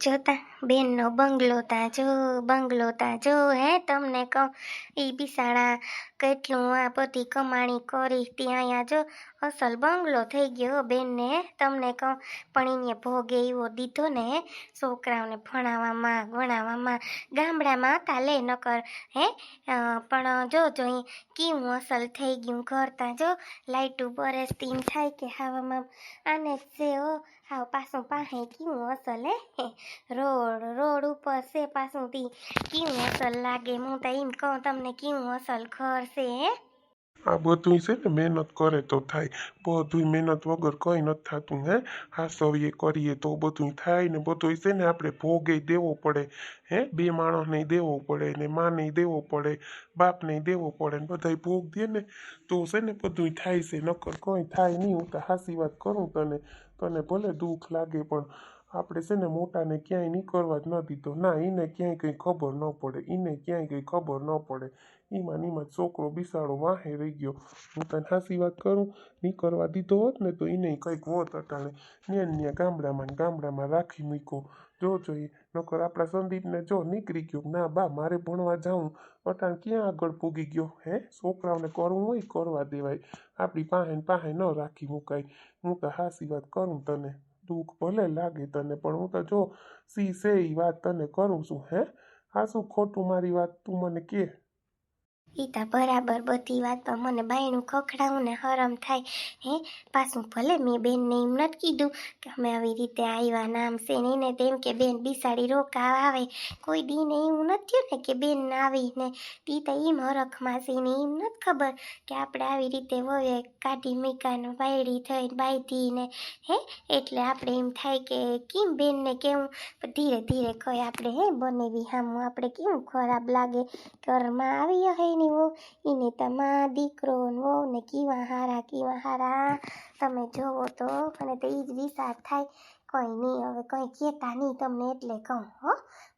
જોતા. બેનનો બંગલો તાજો બંગલો તાજો હે તમને કહું. એ બિસાડા કેટલું આ બધી કમાણી કરી ત્યાં અહીંયા જો અસલ બંગલો થઈ ગયો બેનને. તમને કહું, પણ એને ભોગે એવો દીધો ને છોકરાઓને ભણાવવામાં, ગણાવવામાં. ગામડામાં હતા લે નકર, હે? પણ જો જો કેવું અસલ થઈ ગયું ઘર ત્યાં જો. લાઇટું ઉપર એમ થાય કે હાવામાં. આને છે હો. હાવ પાછું પાસે કેવું અસલ હે. રોડ રોડ ઉપર છે પાછું તી. કેવું અસલ લાગે? હું તો એમ કહું તમને કેવું અસલ ઘર છે? હે આ બધું છે ને મહેનત કરે તો થાય. બધું મહેનત વગર કંઈ નથી થતું, હે? હાસવીએ કરીએ તો બધું થાય ને બધું છે ને આપણે ભોગે દેવો પડે, હે? બે માણસને દેવો પડે ને માને દેવો પડે, બાપને દેવો પડે ને બધાય ભોગ દે ને, તો છે ને બધું થાય છે. નકર કંઈ થાય નહીં. હું તો હાસી વાત કરું તને. તને ભલે દુઃખ લાગે પણ આપણે છે ને મોટાને ક્યાંય નીકળવા જ ન દીધો. ના એને ક્યાંય કંઈ ખબર ન પડે. એને ક્યાંય કંઈ ખબર ન પડે. એમાં એમાં છોકરો બિસાડો વાહે રહી ગયો. હું તને હાસી વાત કરું? નીકળવા દીધો હોત ને તો એને કંઈક હોત અટાણે. ન્યા ન્યા ગામડામાં ગામડામાં રાખી મૂક્યો. જો જોઈએ, નકર આપણા સંદીપને જો નીકળી ગયો. ના, બા, મારે ભણવા જાઉં અટાણ ક્યાં આગળ પૂગી ગયો? હે? છોકરાઓને કરવું હોય, કરવા દેવાય. આપણી પાસે પાસે ન રાખી મુકાય. હું તો હાસી વાત કરું તને. દુઃખ ભલે લાગે તને, પણ હું તો જો સી સે ઈ વાત તને કરું છું, હે? આ શું ખોટું મારી વાત તું મને કે? તો બરાબર, બધી વાત પણ મને બાયણું ખખડાવું ને હરમ થાય. હે, પાછું ભલે મેં બેનને એમ નથી કીધું કે અમે આવી રીતે આવ્યા નામ છે ને એને તેમ કે બેન બિસાડી રોકા આવે. કોઈ દીને એવું નથી ને કે બેન આવીને તી એમ હરખમાં છે ને એમ નથી ખબર કે આપણે આવી રીતે વયે કાઢી મીકાને બાયડી થઈને બાયધી ને, હે? એટલે આપણે એમ થાય કે કેમ બેનને કેવું? ધીરે ધીરે કહે આપણે, હે, બનેવી હામું. આપણે કેવું ખરાબ લાગે? ઘરમાં આવી હે ની વહુ એને તમા દીકરો ને વહુ ને કીવા હારા કીવા હારા. તમે જોવો તો, અને તો એ જ વિચાર થાય. કંઈ નહીં હવે કંઈ કહેતા નહીં તમને એટલે કહું, હો.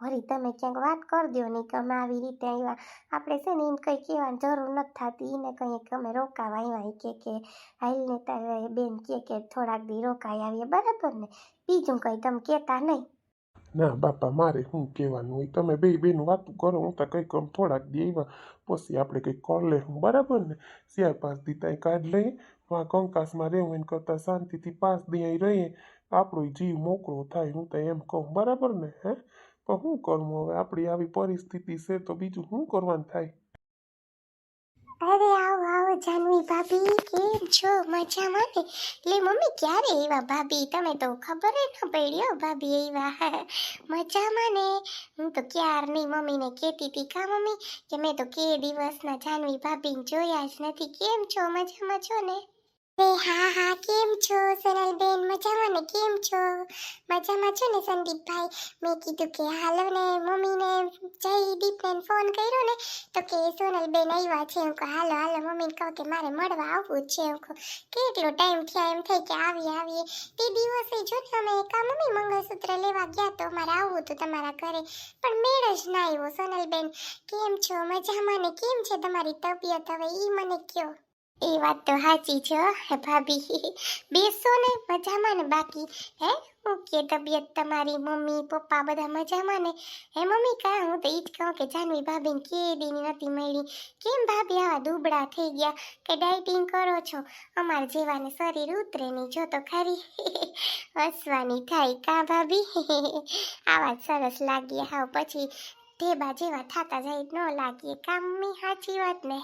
વળી તમે ક્યાંક વાત કરી દો નહીં કે અમે આવી રીતે આવ્યા આપણે છે ને એમ કંઈ કહેવાની જરૂર નથી થતી. એને કંઈ અમે રોકાવા આવ્યા કે કે હાલને તો બેન કે કે થોડાક દી રોકાઈ આવીએ. બરાબર ને? બીજું કંઈ તમે કહેતા નહીં. ના, બાપા, મારે શું કહેવાનું હોય? તમે બે બેન વાતું કરો, હું તો કંઈક આમ થોડાક દી આવ્યા પછી આપણે કંઈક કરી લે હું બરાબર ને? ચાર પાંચ દી ત્યાં કાઢ લઈએ વા કંકાસમાં રહેવું એને કરતાં શાંતિથી પાંચ દી અહીં રહીએ આપણો જીવ મોકળો થાય, હું તો એમ કહું, બરાબર ને? હે? પણ શું કરવું હવે? આપણી આવી પરિસ્થિતિ છે, તો બીજું શું કરવાનું થાય? અરે આવો આવો, જાનવી ભાભી, કેમ છો? મજામાં ને? લે, મમ્મી, ક્યારે આવ્યા ભાભી? તમે તો ખબર જ ન પડી હો, ભાભી આવ્યા. મજામાં ને? હું તો ક્યારની મમ્મીને કહેતી હતી. કા, મમ્મી? કે મેં તો કે દિવસના જાનવી ભાભીને જોયા જ નથી. કેમ છો? મજામાં છો ને? એ હા હા, કેમ છો? સોનલબેન મજામાં ને? કેમ છો? મજામાં છો ને સંદીપભાઈ? મેં કીધું કે હાલો ને, મમ્મીને જયદીપને ફોન કર્યો ને, તો કે સોનલબેન આવ્યા છે. હું કહું, હાલો હાલો, મમ્મીને કહું કે મારે મળવા આવવું જ છે. હું કહું, કેટલો ટાઈમ થયા? એમ થાય કે આવીએ આવીએ. તે દિવસે જો ને અમે એકા મમ્મી મંગળસૂત્ર લેવા ગયા તો મારે આવવું હતું તમારા ઘરે, પણ મેળ જ ના આવ્યો. સોનલબેન કેમ છો? મજામાં ને? કેમ છે તમારી તબિયત? હવે એ મને કયો. એ વાત તો સાચી છે, હે ભાભી. બેસો ને મજામાં ને બાકી? હે? હું કે તબિયત તમારી, મમ્મી, પપ્પા બધા મજામાં ને? હે મમ્મી, કા? હું તો ઈ જ કહું કે જાનવી ભાભીને કે દીની નથી મળી. કેમ ભાભી આવા દુબળા થઈ ગયા કે ડાયટિંગ કરો છો? અમાર જેવાને શરીર ઉતરે નહીં, જો તો ખરી. હસવાની થાય કા ભાભી? આવા વાત સરસ લાગીએ. હાવ પછી ઢેબા જેવા થતા જાય ન લાગીએ. કા મમ્મી સાચી વાત ને?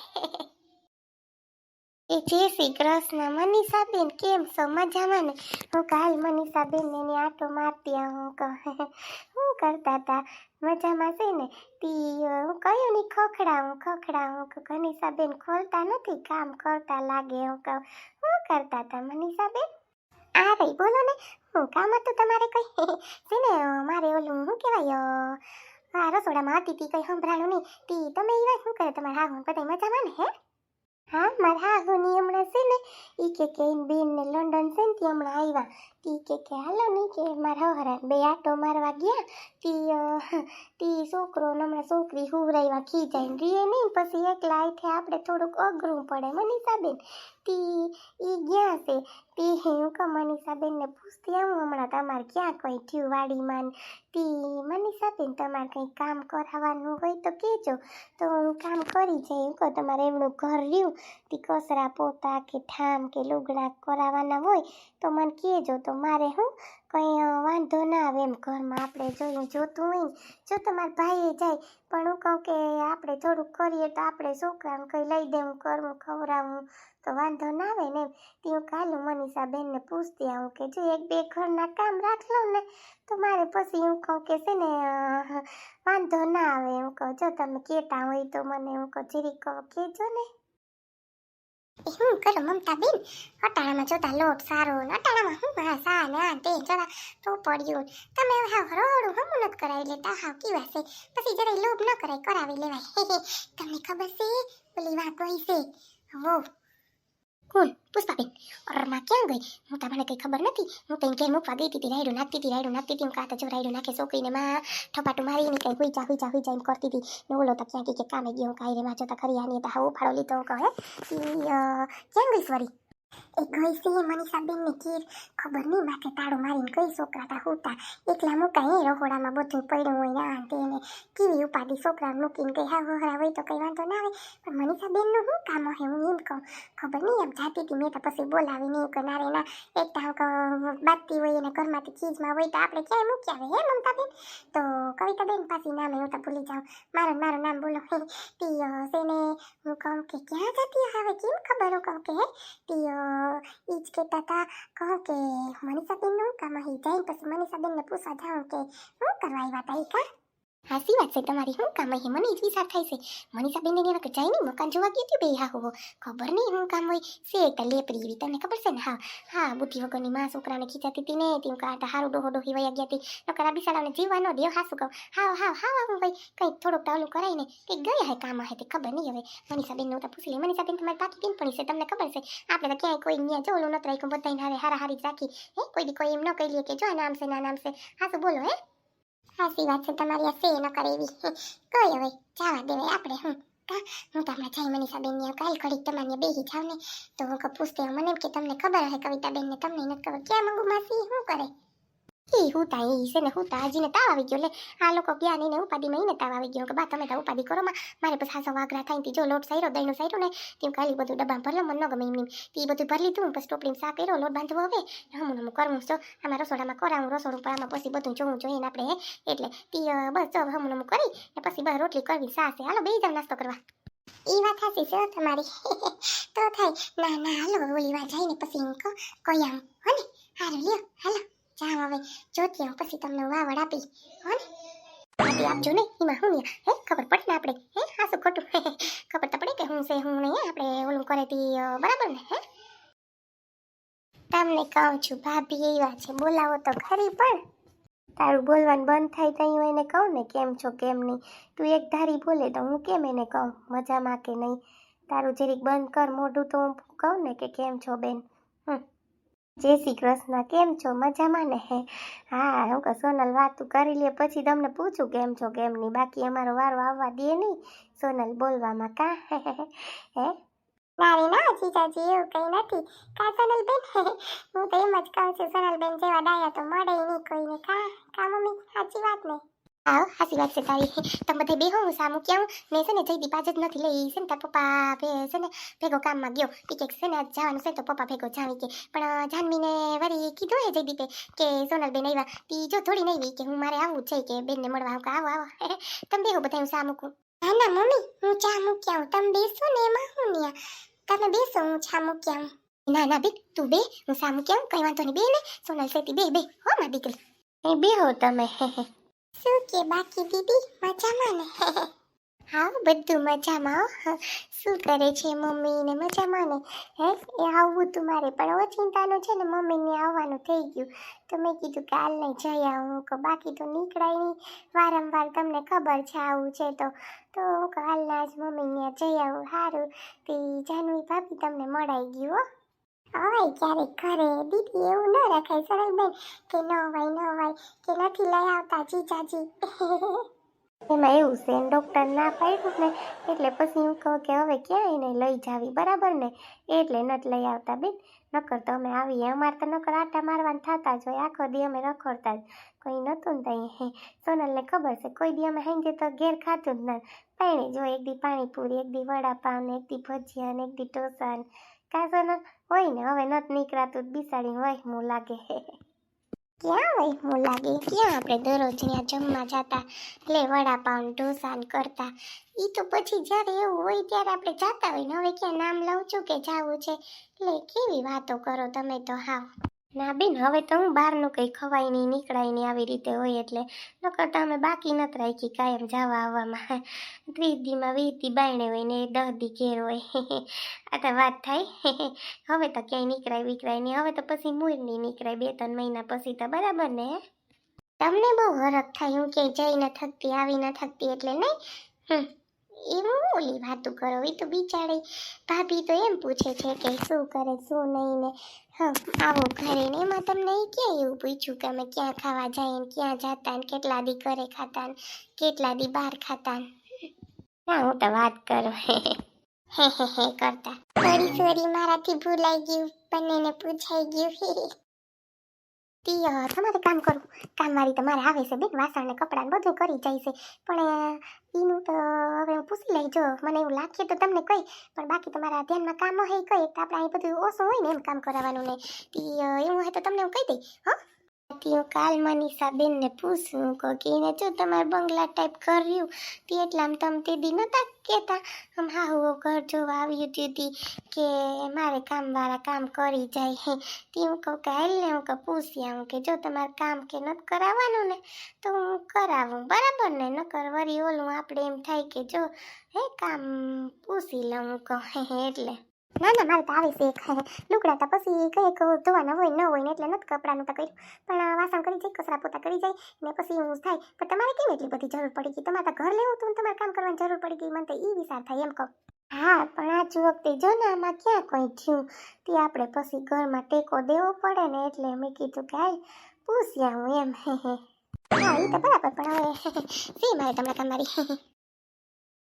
એ જય શ્રી કૃષ્ણ મનીષાબેન કેમ છો મજામાં ને? હું કાલ મનીષાબેન ને એની આટો મારતી હું શું કરતા હતા મજામાં છે ને? તી, હું કયું નહીં ખખડાવું ખખડાવું કે મનીષાબેન ખોલતા નથી, કામ કરતા લાગે હું કહું. શું કરતા હતા મનીષાબેન? આ રહી બોલો ને, હું કામ હતું તમારે કઈ? છે ને, મારે ઓલું શું કહેવાય આ રસોડામાં હતી તી કઈ સંભળાણું નહીં. તી, તમે એવા શું કરે તમારા? હા, હું બધા મજામાં ને હે હા મારા હાહુની હમણાં છે ને ઈ કે કે બેન ને લંડન છે ને ત્યાં હમણાં આવ્યા તી કે કે, હાલો નહીં કે મારા હરા બે આટો મારવા ગયા. તી તી છોકરો ને હમણાં છોકરી હુવરાવ્યા ખીજાઈને રીએ નહીં. પછી એકલા આઈથે આપણે થોડુંક અઘરું પડે મનીષાબેન. તી, ઈ ગયા છે? તી, હું કહું, મનીષાબેનને પૂછતી આવું હમણાં તમારે ક્યાં કોઈ થયું વાડીમાં ને. તી મનીષાબેન તમારે કંઈ કામ કરાવવાનું હોય તો કહેજો. તો હું કામ કરી જઈ કહો. તમારે એમનું ઘર રહ્યું, તે કસરા પોતા કે ઠામ કે લુગડા કરાવવાના હોય તો મને કહેજો. તો મારે હું કંઈ વાંધો ના આવે એમ ઘરમાં. આપણે જોયું, જોતું હોય જો તમારા ભાઈએ જાય. પણ હું કહું કે આપણે થોડુંક કરીએ તો આપણે છોકરાને કંઈ લઈ દેવું કરવું ખવડાવવું તો વાંધો ના આવે ને તે હું બેન ને પૂછતી આવું કે જો એક બે ઘરના કામ રાખ લઉં ને, તો મારે પછી હું કહું કે છે ને વાંધો ના આવે એમ કહું. જો તમે કહેતા હોય તો મને હું કહું. કહો, કહેજો ને. શું કરો મમતા બેન અટાણામાં જોતા લોટ સારો ને, અટાણામાં હું હા સા ને આ તે જરા તો પડ્યું તમે હવે હાવ રોડું હમું નથી કરાવી લેતા હાવ, કેવા છે? પછી જરાય લોભ ન કરાય, કરાવી લેવાય. તમને ખબર છે? પેલી વાત હોય છે. હો કોણ પુષ્પાબેન ઓરમાં ક્યાં ગઈ? હું તમને કંઈ ખબર નથી. હું તો ઘેર મૂકવા ગઈ હતી રાયડું નાખતી હતી, રાયડું નાખતી હતી હું કાતા જો રાયડું નાખે છોકરીને માં, ઠપાટું મારીને કંઈ હુઈચા હુઈ જા એમ કરતી હતી. ને ઓલો તો ક્યાં કે કામે ગયો કાંઈ રે વાંચો તો ખરી આની તો હા ઉફાળો લીધો કહે ક્યાં ગઈ વળી? એ ગઈ છે? મનીષાબેનને કીર ખબર નહીં માથે તાળું મારીને કઈ છોકરા તા હોતા. એકલા મુકાય એ રહોડામાં બધું પડ્યું હોય ના આ ને તેને. કેવી ઉપાધિ છોકરાને મૂકીને કઈ હા હોરા હોય તો કંઈ વાંધો ના આવે. પણ મનીષાબેનનું શું કામ હોય હું એમ કહું? ખબર નહીં એમ જાતી હતી મેં તો પછી બોલાવીને એવું કે ના રે ના, એક તો હાવ બાજતી હોય અને ઘરમાંથી ચીજમાં હોય તો આપણે ક્યાંય મૂકી આવે હે મમતાબેન? તો કવિતાબેન પાછી નામ હું તો ભૂલી જાઉં મારું મારું નામ બોલો તી તેને હું કહું કે ક્યાં જતી હવે કેમ ખબર હું કહું કે તી ઈ જ કહેતા હતા કહું કે મનીષાબેનનું? કામ અહીં જઈને પછી મનીષાબેનને પૂછવા જાઉં કે શું કરવા આવ્યા હતા ઈ કા? હાસી વાત છે, તમારી શું કામ હોય મને જ વિચાર થાય છે. મનીષાબેનને એવા જાય નહીં મકાન જોવા ગઈ હતી બે હા હો ખબર નહીં શું કામ હોય છે એક લેપરી એવી, તમને ખબર છે ને? હા હા, બુદ્ધિ વગરની માં છોકરાને ખીચાતી હતી ને, તેમ કાંટા હારું ડોહો ડોહી વયા ગયા હતી નકર આ બિસાડાને જીવવા ન દેવ હાસું કહું. હા હા હા હું ભાઈ કંઈક થોડુંક ટાવલું કરાય ને, કંઈક ગયા હે કામ હે તે, ખબર નહીં હવે. મનીષાબેનનું હું તો પૂછી લઈ મનીષાબેન તમારી પાકી બેનપણી છે, તમને ખબર છે? આપણે તો ક્યાંય કોઈ ન્યા જવું નથી રાખ્યું બધાને હારે હારા હારી જ રાખી. હે, કોઈ બી કોઈ એમ ન કહી લે કે જો નામ છે ના નામ છે. હાસું બોલો, હે. સાચી વાત છે, તમારી આ સે ન એવી કઈ હવે જવા દેવાય આપણે, હું. કા? હું તો હમણાં જઈ મનીષાબેન ને કાલ ઘડીક તમારે બેસી જાવ ને. તો હું પૂછતે મને કે તમને ખબર હશે કવિતાબેન ને તમને નથી ખબર. ક્યાં મંગુ માસી? શું કરે? એ હુતા એ છે ને હુતા આજીને તાવ આવી ગયો. લે, આ લોકો ગયા નહીં ને ઉપાધિમાં ઈને તાવ આવી ગયો. કે બા, તમે તો ઉપાધિ કરો, માં. મારે પછી હાસો વાગરા થાય ને જો લોટ સાયરો, દહીંનો સાયરો ને, તેમ કાલી બધું ડબ્બા ભરલો, મન ન ગમે એમ તે બધું ભરી લીધું, પછી ટોપલીમાં સા કર્યો, લોટ બાંધવો હવે. હમું હમું કરવું છો આમાં રસોડામાં કરાવું, રસોડું પર આમાં પછી બધું જોવું જોઈએ ને આપણે એટલે તી બસ, જો, હમું હમું કરી, ને પછી બસ રોટલી કરવી, સાસે. હાલો બે જાવ નાસ્તો કરવા. ઈ વાત સાચી છે તમારી. તો થાય. ના ના, હાલો, ઓલી વાત જઈને પછી હું કહું, કોઈ આમ, હો ને. હારું, લ્યો, હાલો. જાઓ હવે જોતી આવું પછી તમને વાવડ આપી હો ને? આપી આપજો ને એમાં હું હે, ખબર પડે ને આપણે? હે હા શું ખોટું? ખબર તો પડે કે હું છે, હું નહીં આપણે ઓલું કરે તી બરાબર ને, હે? તમને કહું છું, ભાભી એવા છે, બોલાવો તો ખરી પણ. તારું બોલવાનું બંધ થાય તો હું એને કહું ને, કેમ છો, કેમ નહીં? તું એક ધારી બોલે તો હું કેમ એને કહું? મજામાં કે નહીં? તારું જરીક બંધ કર, મોઢું તો હું કહું ને કે કેમ છો બેન? જય શ્રી કૃષ્ણ. કેમ છો? મજામાં ને? હે? હા, હું કહું, સોનલ વાતું કરી લે, પછી તમને પૂછું કેમ છો, કેમ નહીં બાકી અમારો વારો આવવા દે નહીં. સોનલ બોલવામાં કા? હે ના ના જીજાજી એવું કંઈ નથી. કા સોનલબેન? હું તો એમ જ કહું છું, સોનલબેન જેવા ડાયા તો મળે નહીં કોઈને. કા કા મમ્મી? સાચી વાત ને? આવ હાસી વાત છે તારી. તમે બધે બેહો હું સામું ક્યાં મેં છે ને જઈ આજ જ નથી લઈ છે ને તાર પપ્પા છે ને ભેગો કામમાં ગયો. એ કે છે ને આજ જવાનું છે તો પપ્પા ભેગો જાવી કે. પણ જાનવીને વળી કીધું હે જયદીપે કે સોનલબેન આવ્યા તી જો થોડી નહીં કે હું મારે આવવું છે કે બેનને મળવા. આવું આવો. આવો તમે બેહો બધા હું સા મૂકું ના ના મમ્મી હું ચા મૂક્યા હું તમે બેસો ને એમાં હું ન્યા તમે બેસો હું ચા મૂક્યા હું ના ના બેન તું બે હું સા મૂકી આવું કઈ વાંધો નહીં બે ને સોનલ સેતી બે બે. હો માં દીકરી. એ બેહો તમે શું કે બાકી દીદી? મજામાં ને? હા, બધું મજામાં. શું કરે છે મમ્મી ને મજામાં ને? હે? એ આવવું તું મારે, પણ ઓચિંતાનું છે ને મમ્મીને આવવાનું થઈ ગયું. તો મેં કીધું કે હાલ નહીં જઈ આવું. કે બાકી તો નીકળાય નહીં. વારંવાર તમને ખબર છે આવું છે તો. તો હું કે હાલ આજ મમ્મીને જઈ આવું. સારું. તે જાનવી ભાભી તમને મળાઈ ગયું હો. હોય ક્યારેક ઘરે દીદી એવું ન રખાય સરળબેન કે ન હોય ન હોય, કે નથી લઈ આવતા જીજાજી એમાં એવું છે ડૉક્ટર ના પાડ્યું ને, એટલે પછી હું કહું કે હવે ક્યાં એને લઈ જાવી, બરાબર ને? એટલે નથી લઈ આવતા, બેન. નકર તો અમે આવીએ, અમારે તો નકર આટા મારવાના થતા જ હોય, આખો દી અમે રખડતા જ. કોઈ નહોતું ને તઈ સોનલને ખબર છે, કોઈ દી અમે હાંજે તો ઘેર ખાતું જ ના. પાણી જો એક દી પાણીપુરી, એક દી વડાપાવ ને એક દી ભજીયા ને એક દી ઢોસા કાં સોનલ હોય ને હવે નથી નીકળાતું બિસાડી હોય હું લાગે ક્યાં હું લાગે ક્યાં આપણે દરરોજ ત્યાં જમવા જતા એટલે વડાપાવ ને ઢોસા કરતા એ તો પછી જ્યારે એવું હોય ત્યારે આપણે જતા હોય ને હવે ક્યાં નામ લઉં છું કે જાવું છે એટલે કેવી વાતો કરો તમે તો હાવ ના બેન, હવે તો હું બહારનું કંઈ ખવાય નહીં, નીકળાય નહીં આવી રીતે હોય એટલે. નકર તો અમે બાકી નથી રાખી કાયમ જવા આવવામાં. ત્રીસ દી બાયણે હોય ને દસ દી ઘેર હોય. આ તો વાત થાય. હવે તો ક્યાંય નીકળાય વિકરાય નહીં. હવે તો પછી મૂળ નહીં નીકળાય બે ત્રણ મહિના પછી તો બરાબર ને તમને બહુ હરખ થાય, હું ક્યાંય જઈ ન થકતી આવી ન થકતી એટલે નહીં? હમ. એ હું ઓલી વાતું કરો? એ તો બિચારી ભાભી તો એમ પૂછે છે કે શું કરે, શું નહીં ને. હા, આવો ઘરે ને એમાં તમને ક્યાં એવું પૂછ્યું કે અમે ક્યાં ખાવા જઈએ ને ક્યાં જતા ને કેટલા દી ઘરે ખાતા ને કેટલા દી બહાર ખાતા ને? હું તો વાત કરું. હે હે હે, કરતા. સોરી સોરી, મારાથી ભૂલાઈ ગયું. બંનેને પૂછાઈ ગયું. તી તમારે કામ કરવું. કામવાળી તમારે આવે છે બેન, વાસણ ને કપડાં બધું કરી જાય છે. પણ એનું તો હવે હું પૂછી લઈ, જો, મને એવું લાગે તો તમને કહી. પણ બાકી તમારા ધ્યાનમાં કામ હોય કહી તો આપણે અહીં બધું ઓછું હોય ને એમ કામ કરાવવાનું ને. તી એવું હોય તો તમને હું કહી દઈ, હો? તી હું કાલ મનીષા બેનને પૂછું કહું કે એને જો તમારે બંગલા ટાઈપ કર્યું, તે એટલા તમે તે દી નતા કહેતા આમ હા, હું ઘર જોવા આવ્યું હતી કે મારે કામવાળા કામ કરી જાય હે. તે હું કહું કે, હાલ ને, હું કહું, પૂછી આવું કે જો તમારે કામ કે નથી કરાવવાનું ને, તો હું કરાવું. બરાબર ને, નકર વળી ઓલું આપણે એમ થાય કે જો, હે, કામ પૂછી લઉં કહું હે, એટલે. ના ના, મારે તો આવે છે એક લુકડા તો પછી કઈ કહું ધોવાના હોય, ન હોય ને એટલે નથી કપડાનું તો કર્યું. પણ વાસણ કરી જાય કચરા પોતા કરી જાય, ને પછી હું થાય. પણ તમારે કેમ એટલી બધી જરૂર પડી ગઈ? તમારે ઘર લેવું હતું તમારે કામ કરવાની જરૂર પડી ગઈ. મને તો એ વિચાર થાય, એમ કહું. હા, પણ આજ વખતે જો ને આમાં ક્યાં કંઈ થયું? તે આપણે પછી ઘરમાં ટેકો દેવો પડે ને એટલે મેં કીધું કે હાલ પૂછ્યા હું એમ. હે હે એ તો બરાબર, પણ હવે શી મારે તમને તમારી